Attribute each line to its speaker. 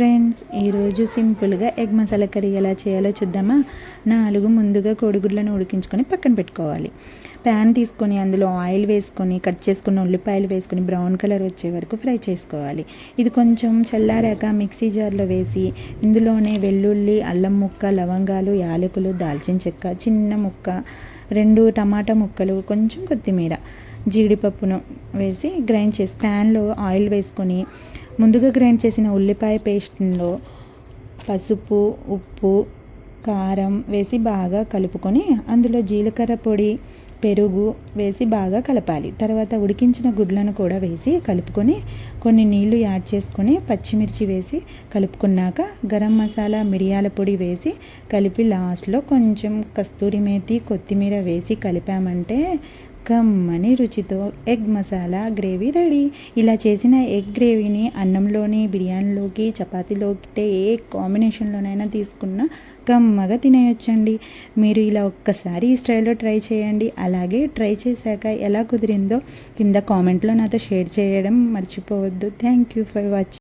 Speaker 1: Friends ఈరోజు సింపుల్గా egg masala curry ఎలా చేయాలో చూద్దామా? నాలుగు ముందుగా కోడిగుడ్లను ఉడికించుకొని పక్కన పెట్టుకోవాలి. ప్యాన్ తీసుకొని అందులో ఆయిల్ వేసుకొని కట్ చేసుకున్న ఉల్లిపాయలు వేసుకొని బ్రౌన్ కలర్ వచ్చే వరకు ఫ్రై చేసుకోవాలి. ఇది కొంచెం చల్లారాక మిక్సీ జార్లో వేసి ఇందులోనే వెల్లుల్లి అల్లం ముక్క లవంగాలు యాలకులు దాల్చిన చెక్క చిన్న ముక్క రెండు టమాటా ముక్కలు కొంచెం కొత్తిమీర జీడిపప్పును వేసి గ్రైండ్ చేసి ప్యాన్లో ఆయిల్ వేసుకొని ముందుగా గ్రైండ్ చేసిన ఉల్లిపాయ పేస్ట్లో పసుపు ఉప్పు కారం వేసి బాగా కలుపుకొని అందులో జీలకర్ర పొడి పెరుగు వేసి బాగా కలపాలి. తర్వాత ఉడికించిన గుడ్లను కూడా వేసి కలుపుకొని కొన్ని నీళ్ళు యాడ్ చేసుకొని పచ్చిమిర్చి వేసి కలుపుకున్నాక గరం మసాలా మిరియాల పొడి వేసి కలిపి లాస్ట్లో కొంచెం కస్తూరి మేతి కొత్తిమీర వేసి కలిపామంటే కమ్మని రుచితో ఎగ్ మసాలా గ్రేవీ రెడీ. ఇలా చేసిన ఎగ్ గ్రేవీని అన్నంలోని బిర్యానీలోకి చపాతీలోకి ఏ కాంబినేషన్లోనైనా తీసుకున్న కమ్మగా తినేయొచ్చండి. మీరు ఇలా ఒక్కసారి ఈ స్టైల్లో ట్రై చేయండి. అలాగే ట్రై చేశాక ఎలా కుదిరిందో కింద కామెంట్లో నాతో షేర్ చేయడం మర్చిపోవద్దు. Thank you for watching